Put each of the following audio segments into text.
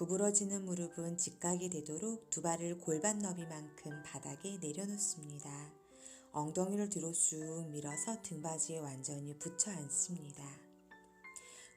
구부러지는 무릎은 직각이 되도록 두 발을 골반 너비만큼 바닥에 내려놓습니다. 엉덩이를 뒤로 쑥 밀어서 등받이에 완전히 붙여 앉습니다.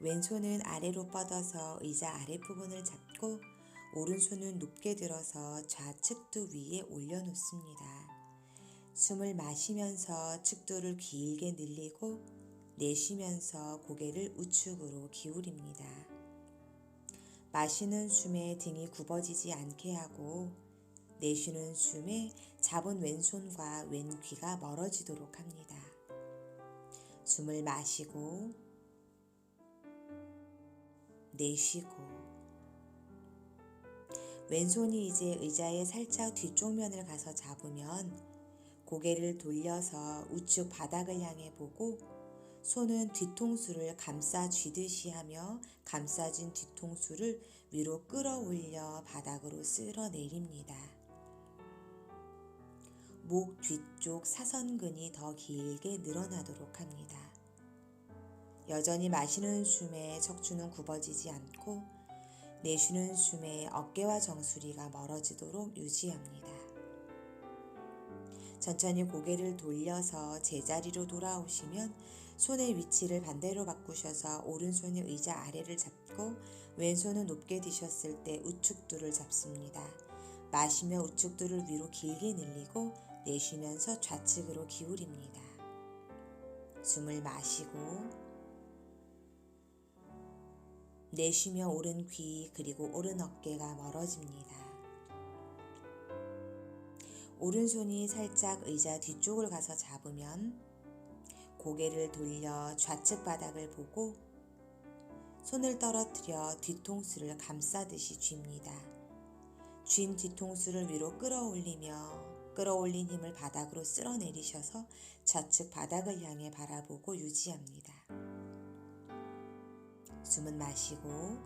왼손은 아래로 뻗어서 의자 아랫부분을 잡고 오른손은 높게 들어서 좌측두 위에 올려놓습니다. 숨을 마시면서 측두를 길게 늘리고 내쉬면서 고개를 우측으로 기울입니다. 마시는 숨에 등이 굽어지지 않게 하고 내쉬는 숨에 잡은 왼손과 왼귀가 멀어지도록 합니다. 숨을 마시고 내쉬고 왼손이 이제 의자의 살짝 뒤쪽 면을 가서 잡으면 고개를 돌려서 우측 바닥을 향해 보고 손은 뒤통수를 감싸 쥐듯이 하며 감싸진 뒤통수를 위로 끌어올려 바닥으로 쓸어 내립니다. 목 뒤쪽 사선근이 더 길게 늘어나도록 합니다. 여전히 마시는 숨에 척추는 굽어지지 않고 내쉬는 숨에 어깨와 정수리가 멀어지도록 유지합니다. 천천히 고개를 돌려서 제자리로 돌아오시면 손의 위치를 반대로 바꾸셔서 오른손이 의자 아래를 잡고 왼손은 높게 드셨을 때 우측두를 잡습니다. 마시며 우측두를 위로 길게 늘리고 내쉬면서 좌측으로 기울입니다. 숨을 마시고 내쉬며 오른 귀 그리고 오른 어깨가 멀어집니다. 오른손이 살짝 의자 뒤쪽을 가서 잡으면 고개를 돌려 좌측 바닥을 보고 손을 떨어뜨려 뒤통수를 감싸듯이 쥡니다. 쥔 뒤통수를 위로 끌어올리며 끌어올린 힘을 바닥으로 쓸어내리셔서 좌측 바닥을 향해 바라보고 유지합니다. 숨은 마시고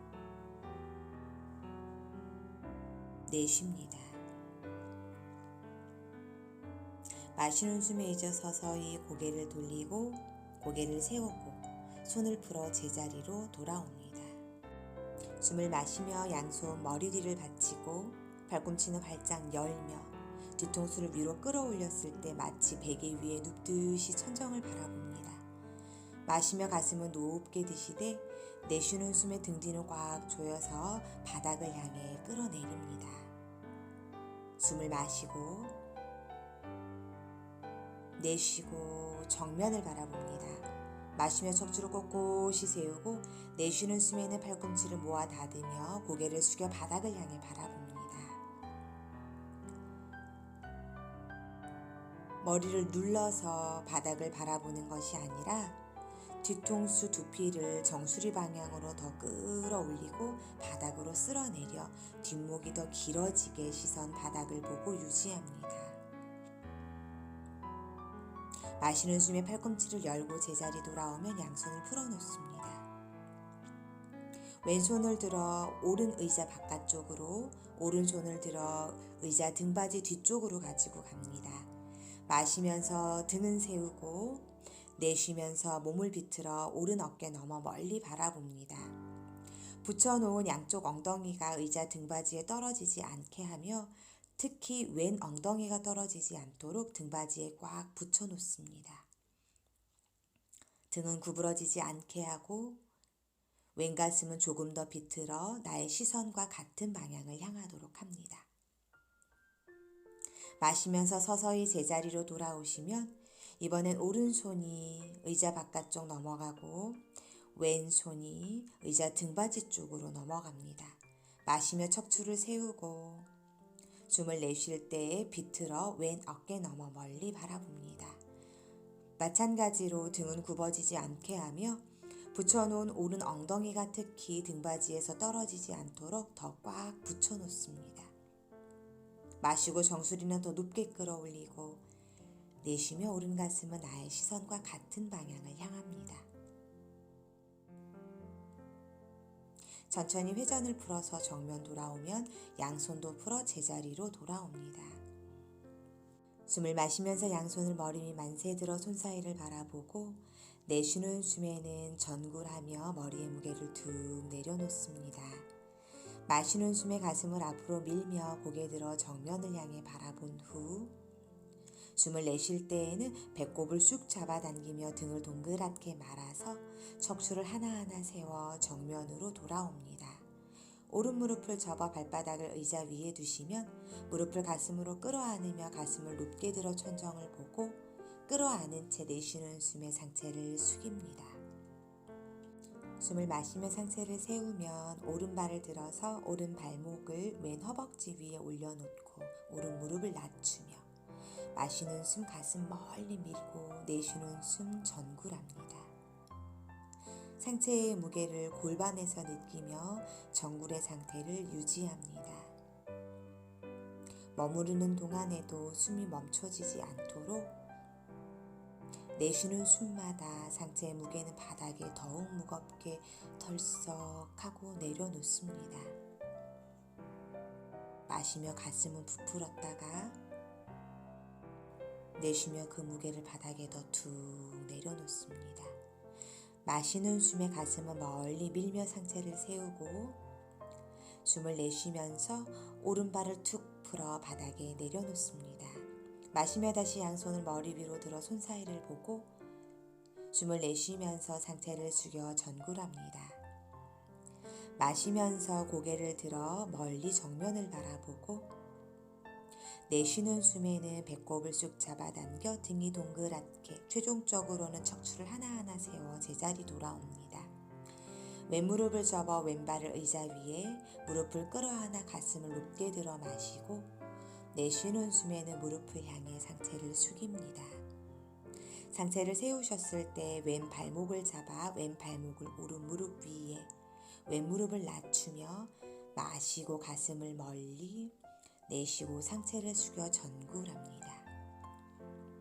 내쉽니다. 마시는 숨에 잊어 서서히 고개를 돌리고 고개를 세우고 손을 풀어 제자리로 돌아옵니다. 숨을 마시며 양손 머리 뒤를 받치고 발꿈치는 활짝 열며 뒤통수를 위로 끌어올렸을 때 마치 베개 위에 눕듯이 천정을 바라봅니다. 마시며 가슴은 높게 드시되 내쉬는 숨에 등 뒤를 꽉 조여서 바닥을 향해 끌어내립니다. 숨을 마시고 내쉬고 정면을 바라봅니다. 마시며 척추를 꼿꼿이 세우고 내쉬는 숨에는 팔꿈치를 모아 닫으며 고개를 숙여 바닥을 향해 바라봅니다. 머리를 눌러서 바닥을 바라보는 것이 아니라 뒤통수 두피를 정수리 방향으로 더 끌어올리고 바닥으로 쓸어내려 뒷목이 더 길어지게 시선 바닥을 보고 유지합니다. 마시는 숨에 팔꿈치를 열고 제자리 돌아오면 양손을 풀어놓습니다. 왼손을 들어 오른 의자 바깥쪽으로 오른손을 들어 의자 등받이 뒤쪽으로 가지고 갑니다. 마시면서 등은 세우고 내쉬면서 몸을 비틀어 오른 어깨 넘어 멀리 바라봅니다. 붙여놓은 양쪽 엉덩이가 의자 등받이에 떨어지지 않게 하며 특히 왼 엉덩이가 떨어지지 않도록 등받이에 꽉 붙여 놓습니다. 등은 구부러지지 않게 하고 왼 가슴은 조금 더 비틀어 나의 시선과 같은 방향을 향하도록 합니다. 마시면서 서서히 제자리로 돌아오시면 이번엔 오른손이 의자 바깥쪽 넘어가고 왼손이 의자 등받이 쪽으로 넘어갑니다. 마시며 척추를 세우고 숨을 내쉴 때에 비틀어 왼 어깨 너머 멀리 바라봅니다. 마찬가지로 등은 굽어지지 않게 하며 붙여놓은 오른 엉덩이가 특히 등받이에서 떨어지지 않도록 더 꽉 붙여놓습니다. 마시고 정수리는 더 높게 끌어올리고 내쉬며 오른 가슴은 나의 시선과 같은 방향을 향합니다. 천천히 회전을 풀어서 정면 돌아오면 양손도 풀어 제자리로 돌아옵니다. 숨을 마시면서 양손을 머리 위 만세 들어 손 사이를 바라보고 내쉬는 숨에는 전굴하며 머리의 무게를 툭 내려놓습니다. 마시는 숨에 가슴을 앞으로 밀며 고개 들어 정면을 향해 바라본 후 숨을 내쉴 때에는 배꼽을 쑥 잡아당기며 등을 동그랗게 말아서 척추를 하나하나 세워 정면으로 돌아옵니다. 오른 무릎을 접어 발바닥을 의자 위에 두시면 무릎을 가슴으로 끌어안으며 가슴을 높게 들어 천정을 보고 끌어안은 채 내쉬는 숨의 상체를 숙입니다. 숨을 마시며 상체를 세우면 오른발을 들어서 오른 발목을 왼 허벅지 위에 올려놓고 오른 무릎을 낮추며 마시는 숨 가슴 멀리 밀고 내쉬는 숨 전굴합니다. 상체의 무게를 골반에서 느끼며 정굴의 상태를 유지합니다. 머무르는 동안에도 숨이 멈춰지지 않도록 내쉬는 숨마다 상체의 무게는 바닥에 더욱 무겁게 덜썩하고 내려놓습니다. 마시며 가슴은 부풀었다가 내쉬며 그 무게를 바닥에 더 툭 내려놓습니다. 마시는 숨에 가슴은 멀리 밀며 상체를 세우고 숨을 내쉬면서 오른발을 툭 풀어 바닥에 내려놓습니다. 마시며 다시 양손을 머리 위로 들어 손 사이를 보고 숨을 내쉬면서 상체를 숙여 전굴합니다. 마시면서 고개를 들어 멀리 정면을 바라보고 내쉬는 숨에는 배꼽을 쑥 잡아당겨 등이 동그랗게 최종적으로는 척추를 하나하나 세워 제자리 돌아옵니다. 왼무릎을 접어 왼발을 의자 위에 무릎을 끌어안아 가슴을 높게 들어 마시고 내쉬는 숨에는 무릎을 향해 상체를 숙입니다. 상체를 세우셨을 때 왼 발목을 잡아 왼 발목을 오른 무릎 위에 왼 무릎을 낮추며 마시고 가슴을 멀리 내쉬고 상체를 숙여 전굴합니다.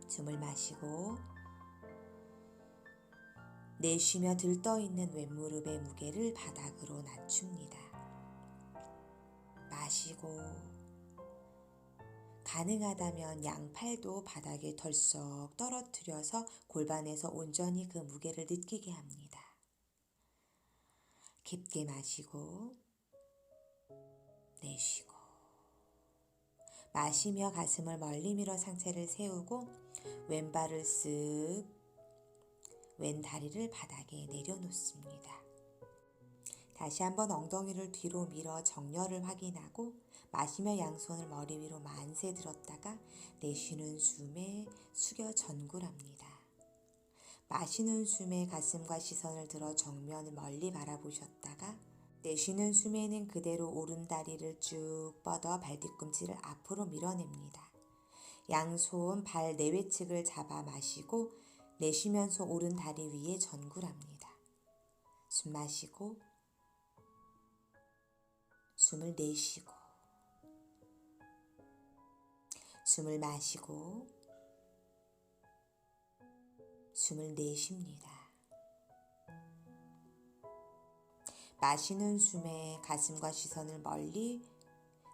숨을 마시고 내쉬며 들떠 있는 왼무릎의 무게를 바닥으로 낮춥니다. 마시고 가능하다면 양팔도 바닥에 덜썩 떨어뜨려서 골반에서 온전히 그 무게를 느끼게 합니다. 깊게 마시고 내쉬고 마시며 가슴을 멀리 밀어 상체를 세우고 왼발을 쓱 왼 다리를 바닥에 내려놓습니다. 다시 한번 엉덩이를 뒤로 밀어 정렬을 확인하고 마시며 양손을 머리 위로 만세 들었다가 내쉬는 숨에 숙여 전굴합니다. 마시는 숨에 가슴과 시선을 들어 정면을 멀리 바라보셨다가 내쉬는 숨에는 그대로 오른 다리를 쭉 뻗어 발뒤꿈치를 앞으로 밀어냅니다. 양손 발 내외측을 잡아 마시고 내쉬면서 오른 다리 위에 전굴합니다. 숨 마시고 숨을 내쉬고 숨을 마시고 숨을 내쉽니다. 마시는 숨에 가슴과 시선을 멀리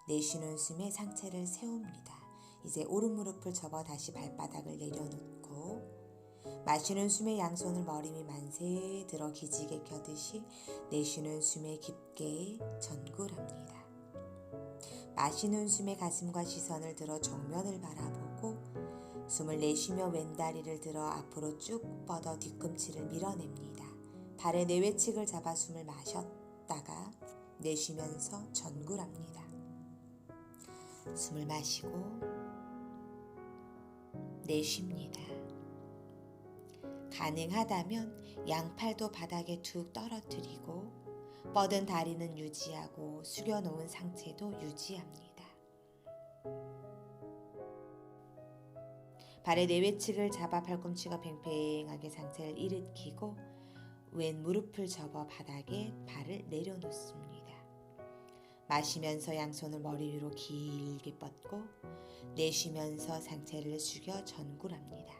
내쉬는 숨에 상체를 세웁니다. 이제 오른 무릎을 접어 다시 발바닥을 내려놓고 마시는 숨에 양손을 머리 위 만세 들어 기지개 켜듯이 내쉬는 숨에 깊게 전굴합니다. 마시는 숨에 가슴과 시선을 들어 정면을 바라보고 숨을 내쉬며 왼다리를 들어 앞으로 쭉 뻗어 뒤꿈치를 밀어냅니다. 발의 내외측을 잡아 숨을 마셨다가 내쉬면서 전굴합니다. 숨을 마시고 내쉽니다. 가능하다면 양팔도 바닥에 툭 떨어뜨리고 뻗은 다리는 유지하고 숙여놓은 상체도 유지합니다. 발의 내외측을 잡아 팔꿈치가 팽팽하게 상체를 일으키고 왼 무릎을 접어 바닥에 발을 내려놓습니다. 마시면서 양손을 머리 위로 길게 뻗고 내쉬면서 상체를 숙여 전굴합니다.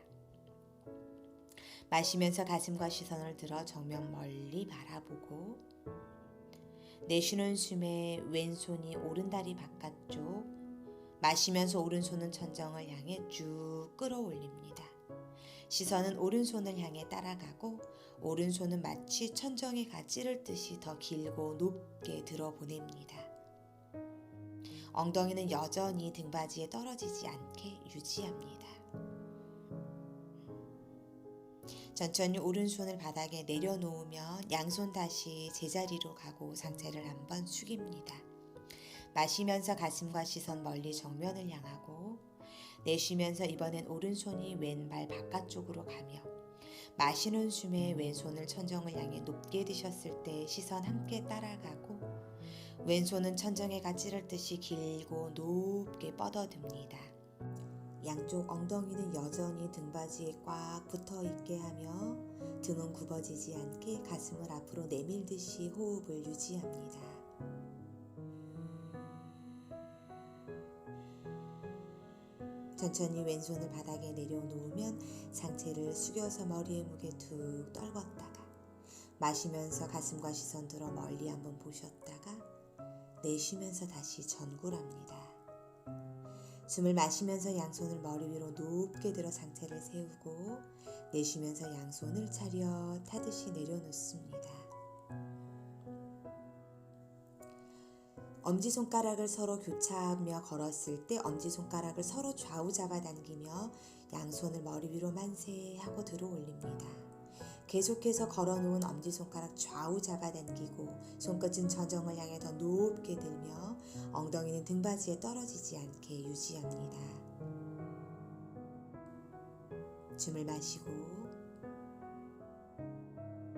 마시면서 가슴과 시선을 들어 정면 멀리 바라보고 내쉬는 숨에 왼손이 오른다리 바깥쪽 마시면서 오른손은 천정을 향해 쭉 끌어올립니다. 시선은 오른손을 향해 따라가고 오른손은 마치 천정에 가찌를 듯이 더 길고 높게 들어 보냅니다. 엉덩이는 여전히 등받이에 떨어지지 않게 유지합니다. 천천히 오른손을 바닥에 내려놓으면 양손 다시 제자리로 가고 상체를 한번 숙입니다. 마시면서 가슴과 시선 멀리 정면을 향하고 내쉬면서 이번엔 오른손이 왼발 바깥쪽으로 가며 마시는 숨에 왼손을 천정을 향해 높게 드셨을 때 시선 함께 따라가고 왼손은 천정에 가 찌를 듯이 길고 높게 뻗어듭니다. 양쪽 엉덩이는 여전히 등받이에 꽉 붙어 있게 하며 등은 굽어지지 않게 가슴을 앞으로 내밀듯이 호흡을 유지합니다. 천천히 왼손을 바닥에 내려놓으면 상체를 숙여서 머리의 무게 툭 떨궜다가 마시면서 가슴과 시선 들어 멀리 한번 보셨다가 내쉬면서 다시 전굴합니다. 숨을 마시면서 양손을 머리 위로 높게 들어 상체를 세우고 내쉬면서 양손을 차렷 하듯이 내려놓습니다. 엄지손가락을 서로 교차하며 걸었을 때 엄지손가락을 서로 좌우 잡아당기며 양손을 머리 위로 만세 하고 들어 올립니다. 계속해서 걸어놓은 엄지손가락 좌우 잡아당기고 손끝은 저정을 향해 더 높게 들며 엉덩이는 등받이에 떨어지지 않게 유지합니다. 숨을 마시고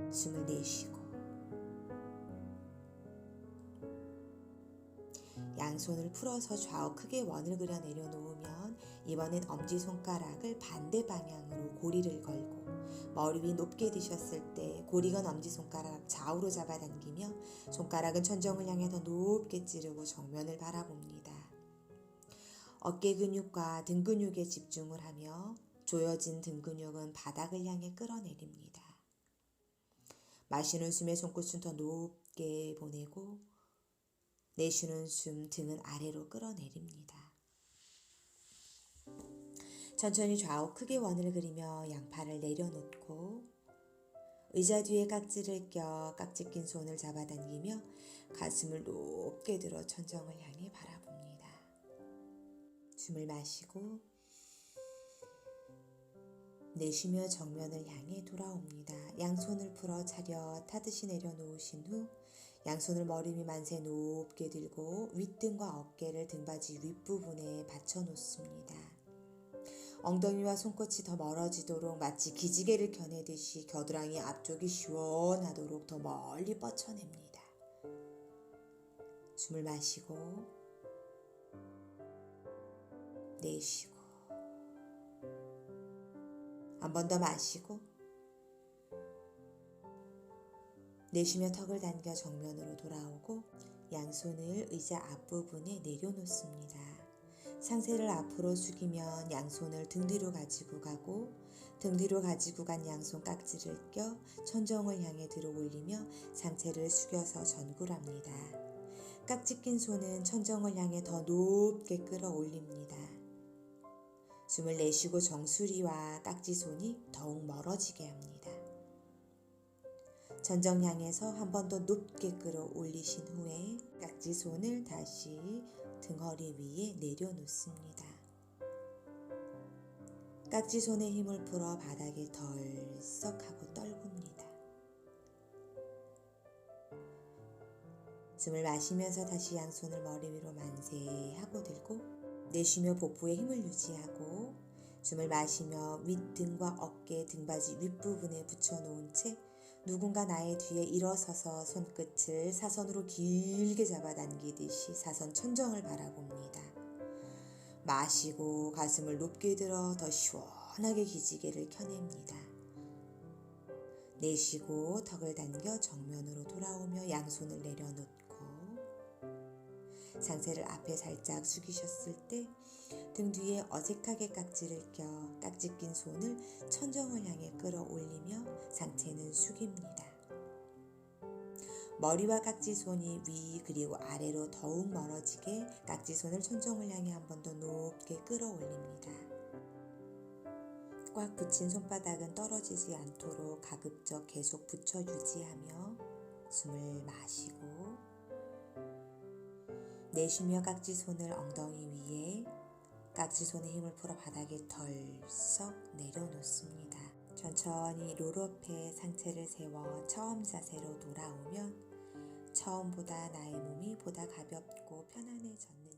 숨을 내쉬고 양손을 풀어서 좌우 크게 원을 그려 내려놓으면 이번엔 엄지손가락을 반대 방향으로 고리를 걸고 머리 위 높게 드셨을 때 고리건 엄지손가락 좌우로 잡아당기며 손가락은 천정을 향해 더 높게 찌르고 정면을 바라봅니다. 어깨 근육과 등 근육에 집중을 하며 조여진 등 근육은 바닥을 향해 끌어내립니다. 마시는 숨에 손끝은 더 높게 보내고 내쉬는 숨 등은 아래로 끌어내립니다. 천천히 좌우 크게 원을 그리며 양팔을 내려놓고 의자 뒤에 깍지를 껴 깍지 낀 손을 잡아당기며 가슴을 높게 들어 천정을 향해 바라봅니다. 숨을 마시고 내쉬며 정면을 향해 돌아옵니다. 양손을 풀어 차렷 하듯이 내려놓으신 후 양손을 머리 위 만세 높게 들고 윗등과 어깨를 등받이 윗부분에 받쳐 놓습니다. 엉덩이와 손끝이 더 멀어지도록 마치 기지개를 겨내듯이 겨드랑이 앞쪽이 시원하도록 더 멀리 뻗쳐냅니다. 숨을 마시고 내쉬고 한 번 더 마시고 내쉬며 턱을 당겨 정면으로 돌아오고 양손을 의자 앞부분에 내려놓습니다. 상체를 앞으로 숙이면 양손을 등 뒤로 가지고 가고 등 뒤로 가지고 간 양손 깍지를 껴 천정을 향해 들어 올리며 상체를 숙여서 전굴합니다. 깍지 낀 손은 천정을 향해 더 높게 끌어 올립니다. 숨을 내쉬고 정수리와 깍지 손이 더욱 멀어지게 합니다. 전정 향해서 한 번 더 높게 끌어올리신 후에 깍지 손을 다시 등허리 위에 내려놓습니다. 깍지손에 힘을 풀어 바닥에 덜썩하고 떨굽니다. 숨을 마시면서 다시 양손을 머리 위로 만세하고 들고 내쉬며 복부에 힘을 유지하고 숨을 마시며 윗등과 어깨 등받이 윗부분에 붙여놓은 채 누군가 나의 뒤에 일어서서 손끝을 사선으로 길게 잡아당기듯이 사선 천정을 바라봅니다. 마시고 가슴을 높게 들어 더 시원하게 기지개를 켜냅니다. 내쉬고 턱을 당겨 정면으로 돌아오며 양손을 내려놓고 상체를 앞에 살짝 숙이셨을 때 등 뒤에 어색하게 깍지를 껴 깍지 낀 손을 천정을 향해 끌어올리며 상체는 숙입니다. 머리와 깍지손이 위 그리고 아래로 더욱 멀어지게 깍지손을 천정을 향해 한 번 더 높게 끌어올립니다. 꽉 붙인 손바닥은 떨어지지 않도록 가급적 계속 붙여 유지하며 숨을 마시고 내쉬며 깍지 손을 엉덩이 위에 깍지 손에 힘을 풀어 바닥에 덜썩 내려놓습니다. 천천히 롤업해 상체를 세워 처음 자세로 돌아오면 처음보다 나의 몸이 보다 가볍고 편안해졌는